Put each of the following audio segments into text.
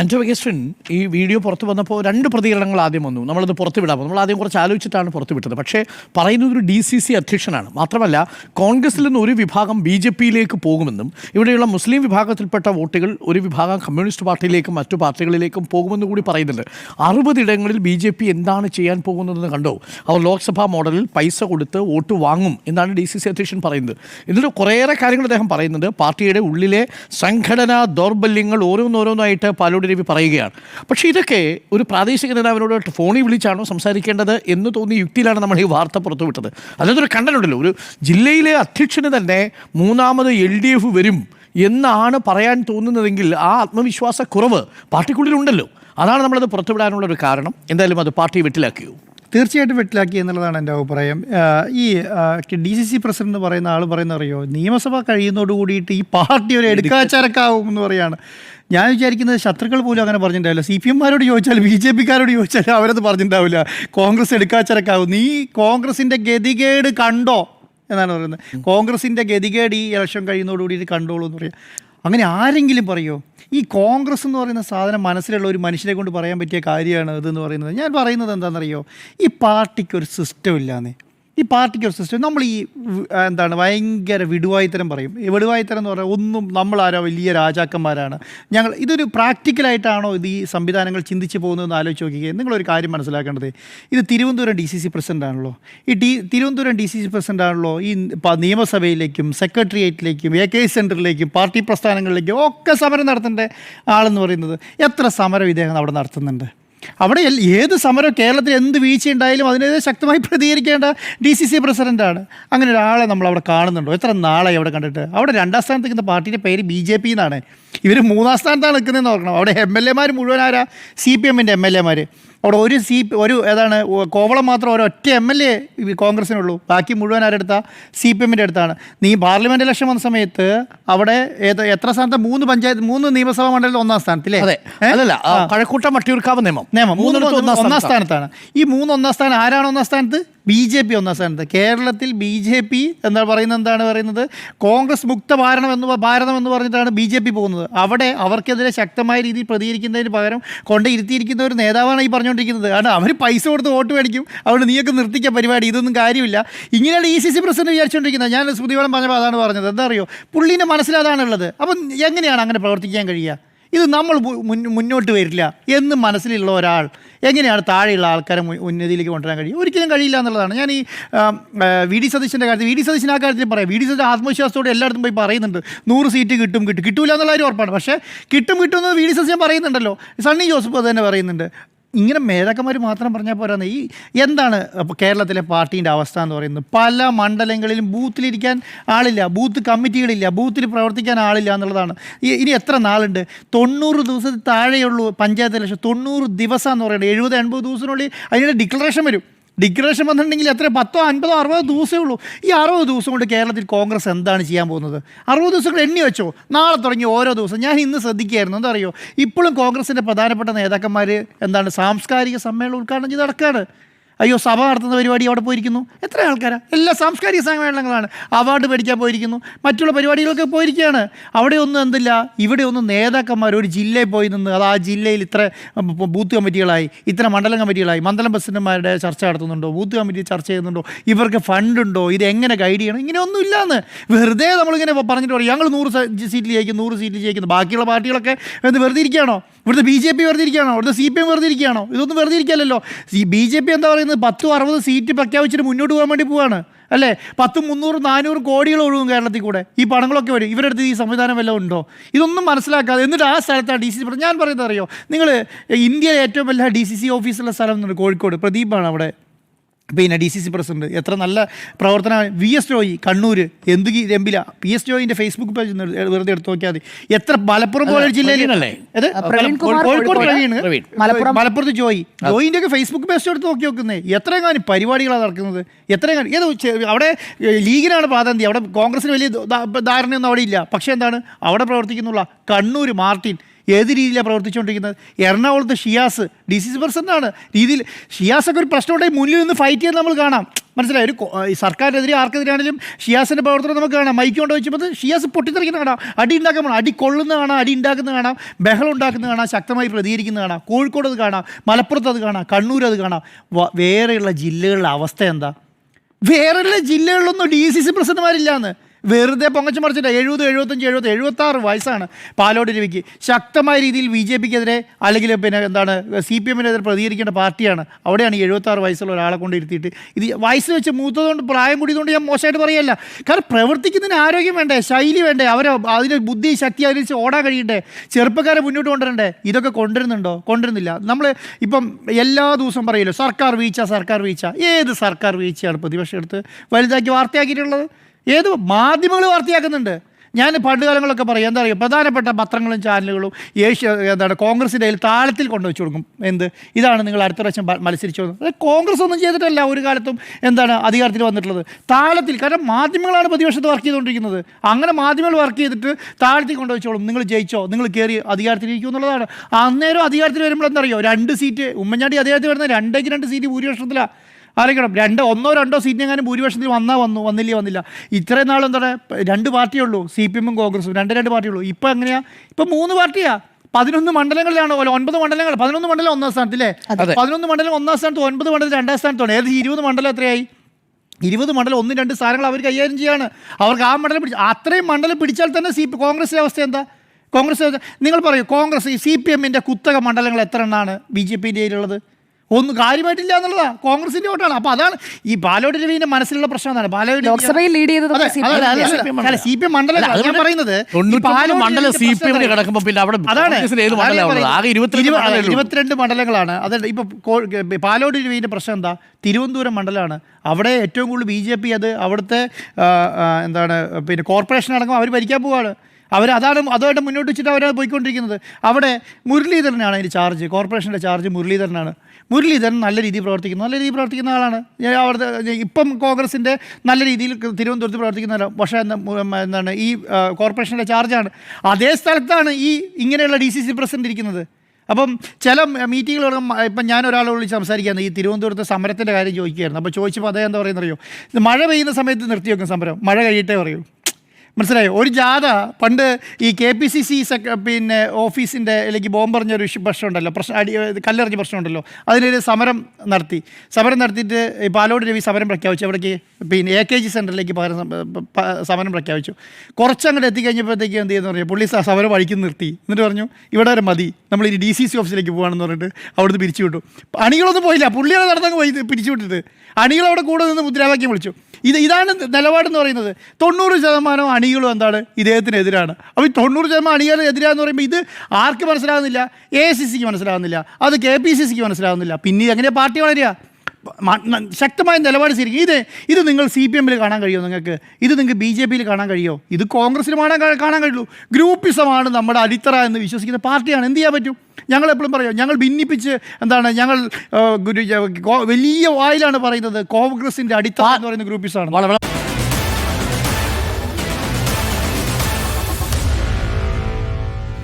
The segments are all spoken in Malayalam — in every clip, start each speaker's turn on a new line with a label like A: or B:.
A: ആന്റോ വെഗസ്റ്റിൻ ഈ വീഡിയോ പുറത്ത് വന്നപ്പോൾ രണ്ട് പ്രതികരണങ്ങൾ ആദ്യം വന്നു. നമ്മളത് പുറത്തു വിടാം നമ്മൾ ആദ്യം കുറച്ച് ആലോചിച്ചിട്ടാണ് പുറത്തു വിട്ടത്. പക്ഷേ പറയുന്നത് ഒരു ഡി സി സി അധ്യക്ഷനാണ്. മാത്രമല്ല കോൺഗ്രസിൽ നിന്ന് ഒരു വിഭാഗം ബി ജെ പിയിലേക്ക് പോകുമെന്നും ഇവിടെയുള്ള മുസ്ലിം വിഭാഗത്തിൽപ്പെട്ട വോട്ടുകൾ ഒരു വിഭാഗം കമ്മ്യൂണിസ്റ്റ് പാർട്ടിയിലേക്കും മറ്റു പാർട്ടികളിലേക്കും പോകുമെന്ന് കൂടി പറയുന്നുണ്ട്. അറുപതിടങ്ങളിൽ ബി ജെ പി എന്താണ് ചെയ്യാൻ പോകുന്നതെന്ന് കണ്ടോ? അവർ ലോക്സഭാ മോഡലിൽ പൈസ കൊടുത്ത് വോട്ട് വാങ്ങും എന്നാണ് ഡി സി സി അധ്യക്ഷൻ പറയുന്നത്. ഇതിന്റെ കുറേയേറെ കാര്യങ്ങൾ അദ്ദേഹം പറയുന്നുണ്ട്. പാർട്ടിയുടെ ഉള്ളിലെ സംഘടനാ ദൗർബല്യങ്ങൾ ഓരോന്നോരോന്നായിട്ട് പാലോട് രവി പറയുകയാണ്. പക്ഷേ ഇതൊക്കെ ഒരു പ്രാദേശിക നേതാവിനോട് ഫോണിൽ വിളിച്ചാണോ സംസാരിക്കേണ്ടത് എന്ന് തോന്നിയ യുക്തിയിലാണ് നമ്മൾ ഈ വാർത്ത പുറത്തുവിട്ടത്. അതിനകത്തൊരു കണ്ടനുണ്ടല്ലോ ഒരു ജില്ലയിലെ അധ്യക്ഷന് തന്നെ മൂന്നാമത് എൽ ഡി എഫ് വരും എന്നാണ് പറയാൻ തോന്നുന്നതെങ്കിൽ ആ ആത്മവിശ്വാസക്കുറവ് പാർട്ടിക്കുള്ളിലുണ്ടല്ലോ. അതാണ് നമ്മളത് പുറത്തുവിടാനുള്ള ഒരു കാരണം. എന്തായാലും അത് പാർട്ടി വെട്ടിലാക്കിയോ?
B: തീർച്ചയായിട്ടും വെട്ടിലാക്കി എന്നുള്ളതാണ് എന്റെ അഭിപ്രായം. ഈ ഡി സി സി പ്രസിഡന്റ് പറയുന്ന ആൾ പറയുന്ന അറിയോ? നിയമസഭ കഴിയുന്നതോട് കൂടിയിട്ട് ഈ പാർട്ടി ഒരു എടുക്കാച്ചരക്കാവും എന്ന് പറയാണ്. ഞാൻ വിചാരിക്കുന്നത് ശത്രുക്കൾ പോലും അങ്ങനെ പറഞ്ഞിട്ടുണ്ടാവില്ല. സി പി എംമാരോട് ചോദിച്ചാൽ ബി ജെ പിക്കാരോട് ചോദിച്ചാൽ അവരത് പറഞ്ഞിട്ടുണ്ടാവില്ല. കോൺഗ്രസ് എടുക്കാച്ചരക്കാവും. നീ കോൺഗ്രസിന്റെ ഗതികേട് കണ്ടോ? എന്നാണ് പറയുന്നത്. കോൺഗ്രസിന്റെ ഗതികേട് ഈ ഇലക്ഷൻ കഴിയുന്നതോടുകൂടി ഇത് കണ്ടോളൂ എന്ന് പറയാം. അങ്ങനെ ആരെങ്കിലും പറയുമോ ഈ കോൺഗ്രസ് എന്ന് പറയുന്ന സാധനം മനസ്സിലുള്ള ഒരു മനുഷ്യരെ കൊണ്ട് പറയാൻ പറ്റിയ കാര്യമാണ് ഇതെന്ന് പറയുന്നത്. ഞാൻ പറയുന്നത് എന്താണെന്നറിയോ? ഈ പാർട്ടിക്ക് ഒരു സിസ്റ്റം ഇല്ലാന്നേ. ഈ പാർട്ടിക്ക് ഒരു സിസ്റ്റം നമ്മൾ ഈ എന്താണ് ഭയങ്കര വിടുവായിത്തരം പറയും. ഈ വിടുവായിത്തരം എന്ന് പറഞ്ഞാൽ ഒന്നും നമ്മളാരോ വലിയ രാജാക്കന്മാരാണ്. ഞങ്ങൾ ഇതൊരു പ്രാക്ടിക്കലായിട്ടാണോ ഇത് ഈ സംവിധാനങ്ങൾ ചിന്തിച്ച് പോകുന്നതെന്ന് ആലോചിച്ച് നോക്കിക്കുക നിങ്ങളൊരു കാര്യം മനസ്സിലാക്കേണ്ടത്. ഇത് തിരുവനന്തപുരം ഡി സി സി പ്രസിഡന്റാണല്ലോ ഈ D Thiruvananthapuram D C C പ്രസിഡന്റാണല്ലോ ഈ നിയമസഭയിലേക്കും സെക്രട്ടേറിയറ്റിലേക്കും എ കെ സെന്ററിലേക്കും പാർട്ടി പ്രസ്ഥാനങ്ങളിലേക്കും ഒക്കെ സമരം നടത്തേണ്ട ആളെന്ന് പറയുന്നത്. എത്ര സമരം ഇദ്ദേഹം അവിടെ നടത്തുന്നുണ്ട്? അവിടെ ഏത് സമരം കേരളത്തിൽ എന്ത് വീഴ്ച ഉണ്ടായാലും അതിനെതിരെ ശക്തമായി പ്രതികരിക്കേണ്ട ഡി സി സി പ്രസിഡന്റാണ് അങ്ങനെ ഒരാളെ നമ്മൾ അവിടെ കാണുന്നുണ്ടോ. എത്ര നാളായി അവിടെ കണ്ടിട്ട്. അവിടെ രണ്ടാം സ്ഥാനത്ത് നിൽക്കുന്ന പാർട്ടിയുടെ പേര് ബി ജെ പി എന്നാണ്. ഇവർ മൂന്നാം സ്ഥാനത്താണ് നിൽക്കുന്നതെന്ന് ഓർക്കണം. അവിടെ എം എൽ എമാർ മുഴുവൻ ആരാ? സി പി എമ്മിന്റെ എം എൽ എമാർ അവിടെ ഒരു സി ഒരു ഏതാണ് കോവളം മാത്രം ഒരൊറ്റ എം എൽ എ കോൺഗ്രസിനുള്ളൂ. ബാക്കി മുഴുവൻ ആരെടുത്താ സി പി എമ്മിന്റെ അടുത്താണ്. നീ പാർലമെന്റ് ഇലക്ഷൻ വന്ന സമയത്ത് അവിടെ ഏത് എത്ര സ്ഥാനത്ത്? മൂന്ന് പഞ്ചായത്ത് മൂന്ന് നിയമസഭാ മണ്ഡലത്തിൽ ഒന്നാം സ്ഥാനത്തില്ലേ
A: അതെ. അല്ലല്ല കഴക്കൂട്ടം വട്ടിയൂർക്കാവ് നിയമം.
B: നിയമം. മൂന്ന്
A: മൂന്നിടത്ത്
B: ഒന്നാം സ്ഥാനത്താണ്. ഈ മൂന്ന് ഒന്നാം സ്ഥാനം ആരാണ് ഒന്നാം സ്ഥാനത്ത്? ബി ജെ പി ഒന്നാം സ്ഥാനത്ത്. കേരളത്തിൽ ബി ജെ പി എന്താ പറയുന്നത്? എന്താണ് പറയുന്നത്? കോൺഗ്രസ് മുക്ത ഭാരണം എന്ന് ഭാരതം എന്ന് പറഞ്ഞിട്ടാണ് ബി ജെ പി പോകുന്നത്. അവിടെ അവർക്കെതിരെ ശക്തമായ രീതിയിൽ പ്രതികരിക്കുന്നതിന് പകരം കൊണ്ട് ഇരുത്തിയിരിക്കുന്ന ഒരു നേതാവാണ് ഈ പറഞ്ഞുകൊണ്ടിരിക്കുന്നത്. കാരണം അവർ പൈസ കൊടുത്ത് വോട്ട് മേടിക്കും. അതുകൊണ്ട് നീയൊക്കെ നിർത്തിക്കുക പരിപാടി. ഇതൊന്നും കാര്യമില്ല. ഇങ്ങനെയാണ് ഇ സി സി പ്രസിഡന്റ് വിചാരിച്ചുകൊണ്ടിരിക്കുന്നത് ഞാൻ സ്മൃതിയോളം പറഞ്ഞപ്പോൾ അതാണ് പറഞ്ഞത്. എന്താ അറിയോ? പുള്ളീന്റെ മനസ്സിലതാണുള്ളത് അപ്പം എങ്ങനെയാണ് അങ്ങനെ പ്രവർത്തിക്കാൻ കഴിയുക? ഇത് നമ്മൾ മുന്നോട്ട് വരില്ല എന്ന് മനസ്സിലുള്ള ഒരാൾ എങ്ങനെയാണ് താഴെയുള്ള ആൾക്കാരെ ഉന്നതിയിലേക്ക് കൊണ്ടുവരാൻ കഴിയും? ഒരിക്കലും കഴിയില്ല എന്നുള്ളതാണ്. ഞാൻ ഈ വി ഡി സതീശന്റെ കാര്യത്തിൽ വി ഡി സതീശൻ ആ കാര്യത്തിൽ പറയാം. വി ഡി സതീശൻ ആത്മവിശ്വാസത്തോടെ എല്ലായിടത്തും പോയി പറയുന്നുണ്ട്. നൂറ് സീറ്റ് കിട്ടും കിട്ടും. കിട്ടൂല എന്നുള്ള കാര്യം ഉറപ്പാണ്. പക്ഷേ കിട്ടും കിട്ടും എന്ന് വി ഡി സതീശൻ പറയുന്നുണ്ടല്ലോ. സണ്ണി ജോസഫ് അത് തന്നെ പറയുന്നുണ്ട്. ഇങ്ങനെ മേധാക്കന്മാർ മാത്രം പറഞ്ഞാൽ പോരാന്ന് ഈ എന്താണ് കേരളത്തിലെ പാർട്ടീന്റെ അവസ്ഥ എന്ന് പറയുന്നത്? പല മണ്ഡലങ്ങളിലും ബൂത്തിലിരിക്കാൻ ആളില്ല ബൂത്ത് കമ്മിറ്റികളില്ല ബൂത്തിൽ പ്രവർത്തിക്കാൻ ആളില്ല എന്നുള്ളതാണ്. ഇനി എത്ര നാളുണ്ട്? തൊണ്ണൂറ് ദിവസത്തിൽ താഴെയുള്ളൂ പഞ്ചായത്ത് ഇലക്ഷൻ. തൊണ്ണൂറ് ദിവസം എന്ന് പറയുന്നത്. എഴുപത് എൺപത് ദിവസത്തിനുള്ളിൽ അതിന്റെ ഡിക്ലറേഷൻ വരും. ഡിക്ലറേഷൻ വന്നിട്ടുണ്ടെങ്കിൽ എത്ര പത്തോ അൻപതോ അറുപതോ ദിവസമേ ഉള്ളൂ. ഈ അറുപത് ദിവസം കൊണ്ട് കേരളത്തിൽ കോൺഗ്രസ് എന്താണ് ചെയ്യാൻ പോകുന്നത്? അറുപത് ദിവസങ്ങൾ എണ്ണി വെച്ചോ. നാളെ തുടങ്ങി ഓരോ ദിവസം. ഞാൻ ഇന്ന് ശ്രദ്ധിക്കുകയായിരുന്നു. എന്താ അറിയോ? ഇപ്പോഴും കോൺഗ്രസിന്റെ പ്രധാനപ്പെട്ട നേതാക്കന്മാർ എന്താണ്? സാംസ്കാരിക സമ്മേളനം ഉദ്ഘാടനം ചെയ്ത് നടക്കുകയാണ്. അയ്യോ സഭ നടത്തുന്ന പരിപാടി അവിടെ പോയിരിക്കുന്നു. എത്ര ആൾക്കാരാണ് എല്ലാ സാംസ്കാരിക സമ്മേളനങ്ങളാണ് അവാർഡ് മേടിക്കാൻ പോയിരിക്കുന്നു. മറ്റുള്ള പരിപാടികളൊക്കെ പോയിരിക്കുകയാണ്. അവിടെ ഒന്നും എന്തില്ല. ഇവിടെ ഒന്നും നേതാക്കന്മാർ ഒരു ജില്ലയിൽ പോയി നിന്ന് അത് ആ ജില്ലയിൽ ഇത്ര ബൂത്ത് കമ്മിറ്റികളായി ഇത്ര മണ്ഡലം കമ്മിറ്റികളായി മണ്ഡലം പ്രസിഡന്റ്മാരുടെ ചർച്ച നടത്തുന്നുണ്ടോ? ബൂത്ത് കമ്മിറ്റി ചർച്ച ചെയ്യുന്നുണ്ടോ? ഇവർക്ക് ഫണ്ടുണ്ടോ? ഇത് എങ്ങനെ ഗൈഡ് ചെയ്യണം? ഇങ്ങനെ ഒന്നും ഇല്ലാന്ന് വെറുതെ നമ്മളിങ്ങനെ പറഞ്ഞിട്ട് പറയും ഞങ്ങൾ നൂറ് സീറ്റിൽ ജയിക്കും നൂറ് സീറ്റിൽ ജയിക്കുന്നു. ബാക്കിയുള്ള പാർട്ടികളൊക്കെ എന്ത് വെറുതെ ഇരിക്കുകയാണോ? ഇവിടുത്തെ ബി ജെ പി വെറുതെ ഇരിക്കുകയാണോ? ഇവിടുത്തെ സി പി എം വെറുതെ ഇരിക്കുകയാണോ? ഇതൊന്നും വെറുതെ ഇരിക്കാമല്ലോ ഈ ബി ജെ പി എന്താ പറയുന്നത്? പത്തും അറുപത് സീറ്റ് പ്രഖ്യാപിച്ചിട്ട് മുന്നോട്ട് പോകാൻ വേണ്ടി പോവാണ്. അല്ലേ? പത്തും മുന്നൂറ് നാനൂറ് കോടികൾ ഒഴുകും കേരളത്തിൽ കൂടെ. ഈ പണങ്ങളൊക്കെ വരും. ഇവരുടെ അടുത്ത് ഈ സംവിധാനം വല്ലതും ഉണ്ടോ? ഇതൊന്നും മനസ്സിലാക്കാതെ എന്നിട്ട് ആ സ്ഥലത്താണ് ഡി സി സി ഞാൻ പറയുന്നത് അറിയോ? നിങ്ങൾ ഇന്ത്യയിലെ ഏറ്റവും വലിയ ഡി സി സി ഓഫീസുള്ള സ്ഥലം കോഴിക്കോട്. പ്രദീപാണ് അവിടെ. പിന്നെ ഡി സി സി പ്രസിഡന്റ്. എത്ര നല്ല പ്രവർത്തനമാണ് വി എസ് ജോയി കണ്ണൂർ എന്ത് രമ്പില പി എസ് ജോയിന്റെ ഫേസ്ബുക്ക് പേജ് വെറുതെ എടുത്ത് നോക്കിയാൽ മതി. എത്ര മലപ്പുറം പോലെ കോഴിക്കോട്. പ്രവീണ്.
C: മലപ്പുറം.
B: മലപ്പുറത്ത് ജോയി ജോയിന്റെ ഒക്കെ ഫേസ്ബുക്ക് പേജ് എടുത്ത് നോക്കി നോക്കുന്നേ. എത്രയും കാര്യം പരിപാടികളാണ് നടക്കുന്നത്. എത്രയും കാര്യം ഏത് അവിടെ ലീഗിനാണ് പ്രാധാന്യം. അവിടെ കോൺഗ്രസിന് വലിയ ധാരണയൊന്നും അവിടെ ഇല്ല. പക്ഷേ എന്താണ്? അവിടെ പ്രവർത്തിക്കുന്നുള്ള കണ്ണൂർ മാർട്ടിൻ ഏത് രീതിയിലാണ് പ്രവർത്തിച്ചുകൊണ്ടിരിക്കുന്നത്? എറണാകുളത്ത് ഷിയാസ് ഡി സി സി പ്രസിഡന്റാണ് രീതിയിൽ ഷിയാസൊക്കെ ഒരു പ്രശ്നം ഉണ്ടെങ്കിൽ മുന്നിൽ നിന്ന് ഫൈറ്റ് ചെയ്യാൻ നമ്മൾ കാണാം. മനസ്സിലായി? ഒരു സർക്കാരിനെതിരെ ആർക്കെതിരാണെങ്കിലും ഷിയാസിന്റെ പ്രവർത്തനം നമുക്ക് കാണാം. മൈക്ക് കൊണ്ട് വെച്ചപ്പോൾ ഷിയാസ് പൊട്ടിത്തെറിക്കുന്ന കാണാം. അടി ഉണ്ടാക്കാൻ അടി കൊള്ളുന്ന കാണാം അടി ഉണ്ടാക്കുന്ന കാണാം ബഹളം ഉണ്ടാക്കുന്ന കാണാം ശക്തമായി പ്രതികരിക്കുന്ന കാണാം. കോഴിക്കോട് അത് കാണാം മലപ്പുറത്ത് അത് കാണാം കണ്ണൂർ അത് കാണാം. വേറെയുള്ള ജില്ലകളുടെ അവസ്ഥ എന്താ? വേറെയുള്ള ജില്ലകളിലൊന്നും ഡി സി സി പ്രസിഡന്റുമാരില്ലാന്ന് വെറുതെ പൊങ്ങച്ചു മറിച്ചിട്ട്. എഴുപത് എഴുപത്തഞ്ച് എഴുപത് എഴുപത്തി ആറ് വയസ്സാണ് പാലോട് രവിക്ക്. ശക്തമായ രീതിയിൽ ബി ജെ പിക്കെതിരെ അല്ലെങ്കിൽ പിന്നെ എന്താണ് സി പി എമ്മിനെതിരെ പ്രതികരിക്കേണ്ട പാർട്ടിയാണ്. അവിടെയാണ് ഈ എഴുപത്തി ആറ് വയസ്സുള്ള ഒരാളെ കൊണ്ട് ഇരുത്തിയിട്ട് ഇത് വയസ്സ് വെച്ച് മൂത്തതുകൊണ്ട് പ്രായം കൂടിയതുകൊണ്ട് ഞാൻ മോശമായിട്ട് പറയല്ല. കാരണം പ്രവർത്തിക്കുന്നതിന് ആരോഗ്യം വേണ്ടേ ശൈലി വേണ്ടേ അവരെ അതിന് ബുദ്ധി ശക്തി വെച്ച് ഓടാൻ കഴിയണ്ടേ? ചെറുപ്പക്കാരെ മുന്നോട്ട് കൊണ്ടുവരണ്ടേ? ഇതൊക്കെ കൊണ്ടുവരുന്നുണ്ടോ? കൊണ്ടുവരുന്നില്ല. നമ്മൾ ഇപ്പം എല്ലാ ദിവസവും പറയുമല്ലോ സർക്കാർ വീഴ്ച സർക്കാർ വീഴ്ച. ഏത് സർക്കാർ വീഴ്ചയാണ് പ്രതിപക്ഷം എടുത്ത് വലുതാക്കി വാർത്തയാക്കിയിട്ടുള്ളത്? ഏത് മാധ്യമങ്ങൾ വാർത്തയാക്കുന്നുണ്ട്? ഞാൻ പണ്ട് കാലങ്ങളൊക്കെ പറയും എന്താ പറയുക പ്രധാനപ്പെട്ട പത്രങ്ങളും ചാനലുകളും ഏഷ്യ എന്താണ് കോൺഗ്രസിന്റെ കയ്യിൽ താളത്തിൽ കൊണ്ടുവച്ച് കൊടുക്കും. എന്ത്? ഇതാണ് നിങ്ങൾ അടുത്ത പ്രാവശ്യം മത്സരിച്ചു വന്നത്. അത് കോൺഗ്രസ് ഒന്നും ചെയ്തിട്ടല്ല ഒരു കാലത്തും എന്താണ് അധികാരത്തിൽ വന്നിട്ടുള്ളത്. താളത്തിൽ കാരണം മാധ്യമങ്ങളാണ് പ്രതിപക്ഷത്ത് വർക്ക് ചെയ്തുകൊണ്ടിരിക്കുന്നത്. അങ്ങനെ മാധ്യമങ്ങൾ വർക്ക് ചെയ്തിട്ട് താളത്തിൽ കൊണ്ടുവച്ചോളും നിങ്ങൾ ജയിച്ചോ? നിങ്ങൾ കയറി അധികാരത്തിലിരിക്കും എന്നുള്ളതാണ്. അന്നേരം അധികാരത്തിൽ വരുമ്പോൾ എന്താ അറിയോ? രണ്ട് സീറ്റ് ഉമ്മൻചാണ്ടി അധികാരത്തിൽ വരുന്ന രണ്ടേക്ക് രണ്ട് സീറ്റ് ഭൂരിപക്ഷത്തിലാണ് ആലോചിക്കണം. രണ്ട് ഒന്നോ രണ്ടോ സീറ്റ് സീറ്റിനെങ്ങാനും ഭൂരിപക്ഷത്തിൽ വന്നാൽ വന്നു വന്നില്ല വന്നില്ല. ഇത്രയും നാൾ എന്താണ് രണ്ട് പാർട്ടിയേ ഉള്ളൂ സി പി എമ്മും കോൺഗ്രസും രണ്ട് രണ്ട് പാർട്ടിയേ ഉള്ളൂ. ഇപ്പം എങ്ങനെയാ? ഇപ്പം മൂന്ന് പാർട്ടിയാണ് പതിനൊന്ന് മണ്ഡലങ്ങളിലാണ് ഒൻപത് മണ്ഡലങ്ങൾ പതിനൊന്ന് മണ്ഡലം ഒന്നാം സ്ഥാനത്തില്ലേ?
A: അല്ലേ
B: പതിനൊന്ന് മണ്ഡലം ഒന്നാം സ്ഥാനത്ത് ഒൻപത് മണ്ഡലം രണ്ടാം സ്ഥാനത്താണ്. ഏത് ഇരുപത് മണ്ഡലം എത്രയായി? ഇരുപത് മണ്ഡലം ഒന്ന് രണ്ട് സ്ഥാനങ്ങൾ അവർ കൈകാര്യം ചെയ്യാണ്. അവർക്ക് ആ മണ്ഡലം പിടിച്ച് അത്രയും മണ്ഡലം പിടിച്ചാൽ തന്നെ സി പി കോൺഗ്രസിന്റെ അവസ്ഥ എന്താ? കോൺഗ്രസ് നിങ്ങൾ പറയൂ കോൺഗ്രസ് ഈ സി പി എമ്മിന്റെ കുത്തക മണ്ഡലങ്ങൾ എത്ര എണ്ണമാണ് ബി ജെ പിന്റെ കയ്യിലുള്ളത്? ഒന്നും കാര്യമായിട്ടില്ല എന്നുള്ളതാ. കോൺഗ്രസിന്റെ വോട്ടാണ്. അപ്പൊ അതാണ് ഈ ബാലോട് രവിന്റെ മനസ്സിലുള്ള പ്രശ്നം എന്താണ് ബാലോട്ട്
C: ലോക്സഭയിൽ ലീഡ് ചെയ്തത് സി പി എം
B: മണ്ഡലം ഞാൻ പറയുന്നത്
A: മണ്ഡലം സി പി എമ്മിന് കിടക്കുമ്പോൾ പിന്നെ അവിടെ
B: അതാണ്.
A: ഇരുപത്തിരണ്ട്
B: മണ്ഡലങ്ങളാണ്. അതെ ഇപ്പൊ പാലോട് രവിന്റെ പ്രശ്നം എന്താ? തിരുവനന്തപുരം മണ്ഡലമാണ്. അവിടെ ഏറ്റവും കൂടുതൽ ബി ജെ പി അത് അവിടുത്തെ എന്താണ് പിന്നെ കോർപ്പറേഷൻ അടക്കം അവർ ഭരിക്കാൻ പോവാണ്. അവർ അതാണ് അതുമായിട്ട് മുന്നോട്ട് വെച്ചിട്ട് അവരത് പോയിക്കൊണ്ടിരിക്കുന്നത്. അവിടെ മുരളീധരനാണ് അതിന് ചാർജ് കോർപ്പറേഷന്റെ ചാർജ് മുരളീധരനാണ്. മുരളീധരൻ നല്ല രീതിയിൽ പ്രവർത്തിക്കുന്നു. നല്ല രീതിയിൽ പ്രവർത്തിക്കുന്ന ആളാണ്. അവിടുത്തെ ഇപ്പം കോൺഗ്രസിന്റെ നല്ല രീതിയിൽ തിരുവനന്തപുരത്ത് പ്രവർത്തിക്കുന്ന ആളാണ് പക്ഷേ എന്താണ് ഈ കോർപ്പറേഷന്റെ ചാർജാണ്. അതേ സ്ഥലത്താണ് ഈ ഇങ്ങനെയുള്ള ഡി സി സി പ്രസിഡന്റ് ഇരിക്കുന്നത്. അപ്പം ചില മീറ്റിങ്ങുകളും ഇപ്പം ഞാൻ ഒരാളെ വിളിച്ച് സംസാരിക്കുകയാണ്. ഈ തിരുവനന്തപുരത്തെ സമരത്തിന്റെ കാര്യം ചോദിക്കുകയായിരുന്നു. അപ്പോൾ ചോദിച്ചപ്പോൾ അദ്ദേഹം എന്താ പറയുന്നത് അറിയോ മഴ പെയ്യുന്ന സമയത്ത് നിർത്തി വെക്കും സമരം. മഴ കഴിയിട്ടേ പറയൂ. മനസ്സിലായോ? ഒരു ജാഥ പണ്ട് ഈ കെ പി സി സി പിന്നെ ഓഫീസിന്റെ അല്ലെങ്കിൽ ബോംബെറിഞ്ഞൊരു പ്രശ്നമുണ്ടല്ലോ. പ്രശ്നം അടി കല്ലെറിഞ്ഞ പ്രശ്നമുണ്ടല്ലോ. അതിനൊരു സമരം നടത്തി. സമരം നടത്തിയിട്ട് ഈ പാലോട് രവി സമരം പ്രഖ്യാപിച്ചു. അവിടേക്ക് പിന്നെ എ കെ ജി സെന്ററിലേക്ക് പകരം സമരം പ്രഖ്യാപിച്ചു. കുറച്ചങ്ങോട്ട് എത്തിക്കഴിഞ്ഞപ്പോഴത്തേക്ക് എന്ത് ചെയ്യുന്നു പറഞ്ഞു പുള്ളി സമരം വഴിക്ക് നിർത്തി. എന്നിട്ട് പറഞ്ഞു ഇവിടെ വരെ മതി. നമ്മൾ ഇനി ഡി സി സി ഓഫീസിലേക്ക് പോകുകയാണെന്ന് പറഞ്ഞിട്ട് അവിടുന്ന് പിരിച്ചു വിട്ടു അണികളൊന്നും പോയില്ല. പുള്ളിയാണ് നടന്നങ്ങ് പോയി പിരിച്ചു വിട്ടിട്ട് അണികൾ അവിടെ കൂടെ നിന്ന് മുദ്രാവാക്യം വിളിച്ചു. ഇത് ഇതാണ് നിലപാടെന്ന് പറയുന്നത്. തൊണ്ണൂറ് ശതമാനം അണികളും എന്താണ്? ഇദ്ദേഹത്തിനെതിരാണ്. അപ്പോൾ ഈ തൊണ്ണൂറ് ശതമാനം അണികളും എതിരാന്ന് പറയുമ്പോൾ ഇത് ആർക്ക് മനസ്സിലാകുന്നില്ല എ സി സിക്ക് മനസ്സിലാകുന്നില്ല അത് കെ പി സി സിക്ക് മനസ്സിലാകുന്നില്ല പിന്നെ എങ്ങനെയാണ് പാർട്ടി വളരുക? ശക്തമായ നിലപാട് സ്വീകരിക്കും. ഇത് ഇത് നിങ്ങൾ സി പി എമ്മിൽ കാണാൻ കഴിയുമോ നിങ്ങൾക്ക്? ഇത് നിങ്ങൾക്ക് ബി ജെ പിയിൽ കാണാൻ കഴിയുമോ? ഇത് കോൺഗ്രസ്സിൽ കാണാൻ കഴി- കാണാൻ കഴിയുള്ളൂ. ഗ്രൂപ്പിസമാണ് നമ്മുടെ അടിത്തറ എന്ന് വിശ്വസിക്കുന്ന പാർട്ടിയാണ്. എന്ത് ചെയ്യാൻ പറ്റും? ഞങ്ങൾ എപ്പോഴും പറയും ഞങ്ങൾ ഭിന്നിപ്പിച്ച് എന്താണ് ഞങ്ങൾ വലിയ വായിലാണ് പറയുന്നത്. കോൺഗ്രസിന്റെ അടിത്തറ എന്ന് പറയുന്ന ഗ്രൂപ്പിസാണ്.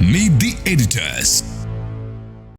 D: Meet the editors.